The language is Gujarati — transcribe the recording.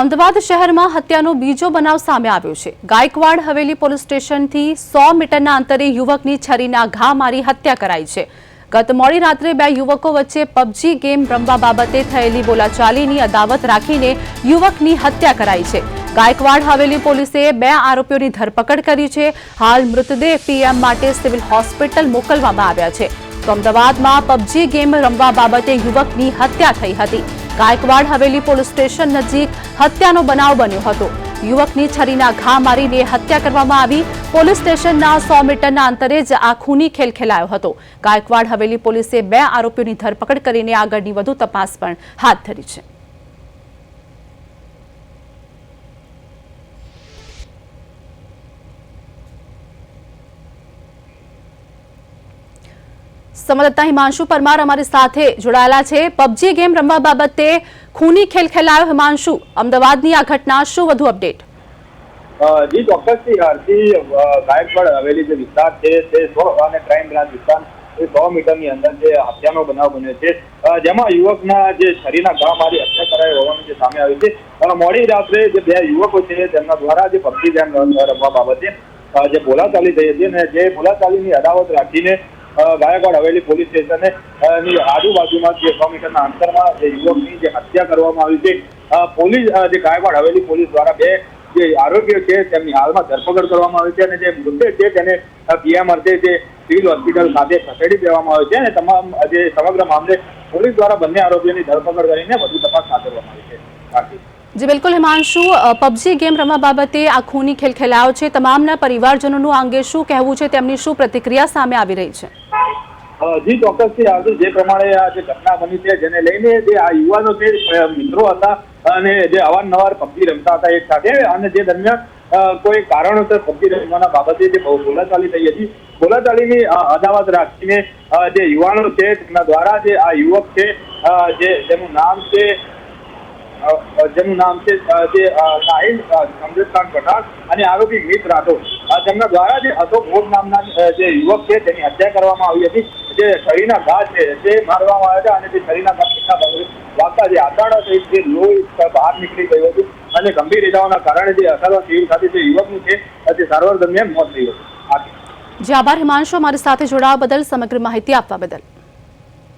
અમદાવાદ શહેરમાં હત્યાનો બીજો બનાવ સામે આવ્યો છે. ગાયકવાડ હવેલી પોલીસ સ્ટેશનથી સો મીટરના અંતરે યુવકની છરીના ઘા મારી હત્યા કરાઈ છે. ગત મોડી રાત્રે બે યુવકો વચ્ચે પબજી ગેમ રમવા બાબતે થયેલી બોલાચાલીની અદાવત રાખીને યુવકની હત્યા કરાઈ છે. ગાયકવાડ હવેલી પોલીસે બે આરોપીઓની ધરપકડ કરી છે. હાલ મૃતદેહ પીએમ માટે સિવિલ હોસ્પિટલ મોકલવામાં આવ્યા છે. તો અમદાવાદમાં પબજી ગેમ રમવા બાબતે યુવકની હત્યા થઈ હતી. ગાયકવાડ હવેલી પોલીસ સ્ટેશન નજીક હત્યાનો બનાવ બન્યો હતો. યુવકની છરીના ઘા મારીને હત્યા કરવામાં આવી. પોલીસ સ્ટેશનના સો મીટરના અંતરે જ આ ખૂની ખેલ ખેલાયો હતો. ગાયકવાડ હવેલી પોલીસે બે આરોપીઓની ધરપકડ કરીને આગળની વધુ તપાસ પણ હાથ ધરી છે. સંવાદદાતા હિમાંશુ પરમાર અમારી સાથે જોડાયેલા છે. પબજી ગેમ રમવા બાબતે ખૂની ખેલ ખેલાયો હિમાંશુ. અમદાવાદની આ ઘટના શું વધુ અપડેટ? જી, ચોક્કસથી, આરતી ગાયકવાડ હવેલી જે વિસ્તાર છે, તે સો અને ક્રાઇમ બ્રાન્ચ વિસ્તાર એ સો મીટરની અંદર જે હત્યાનો બનાવ બન્યો છે. જેમાં યુવકના જે શરીરના ઘા મારી હત્યા કરાઈ હોવાનું જે સામે આવ્યું છે. મોડી રાત્રે જે બે યુવકો છે, તેમના દ્વારા જે પબજી ગેમ રમવા બાબતે જે બોલાચાલી થઈ હતી અને જે બોલાચાલીની અદાવત રાખીને ગાયકવાડ હવેલી પોલીસ સ્ટેશને ની આજુબાજુમાં જે સો મીટરના અંતરમાં જે યુવકની જે હત્યા કરવામાં આવી છે પોલીસ જે ગાયકવાડ હવેલી પોલીસ દ્વારા બે જે આરોગ્ય છે, તેમની હાલમાં ધરપકડ કરવામાં આવી છે અને જે મૃતદેહ છે તેને પીએમ જે સિવિલ હોસ્પિટલ ખાતે ખસેડી દેવામાં આવે છે અને તમામ, જે સમગ્ર મામલે પોલીસ દ્વારા બંને આરોપીઓની ધરપકડ કરીને વધુ તપાસ હાથ ધરવામાં આવી છે. બાકી જી, બિલકુલ હિમાંશુ પબજી ગેમ રમવા બાબતે આ ખૂની ખેલ ખેલાયો છે. તમામના પરિવારજનોનું આ અંગે શું કહેવું છે? તેમની શું પ્રતિક્રિયા સામે આવી રહી છે? જી, ચોક્કસથી આજુ જે પ્રમાણે આ જે ઘટના બની છે, જેને લઈને જે આ યુવાનો જે મિત્રો હતા અને જે અવારનવાર પબજી રમતા હતા એક સાથે, અને જે દરમિયાન કોઈ કારણોસર પબજી રમવાના બાબતે જે બોલાચાલી થઈ હતી. બોલાચાલીની અદાવત રાખીને જે યુવાનો છે, તેમના દ્વારા જે આ યુવક છે જે તેનું નામ છે જેનું નામ છે જે સાહિલ અ, અમૃતખાન પઠાણ અને આરોપી મિત રાઠોડ. તેમના દ્વારા જે અશોક ભોગ નામના જે યુવક છે તેની હત્યા કરવામાં આવી હતી. જે શરીરના ઘા છે તે મારવામાં આવ્યા હતા અને તે શરીરના ઘા વાગતા જે આંતરડા સહિત જે લોહી બહાર નીકળી ગયું હતું અને ગંભીર ઇજાઓના કારણે જે અસારવા સિવિલ ખાતે જે યુવકનું છે તે સારવાર દરમિયાન મોત થયું હતું. જી જે આભાર હિમાંશુ. અમારી સાથે જોડાવા બદલ સમગ્ર માહિતી આપવા બદલ.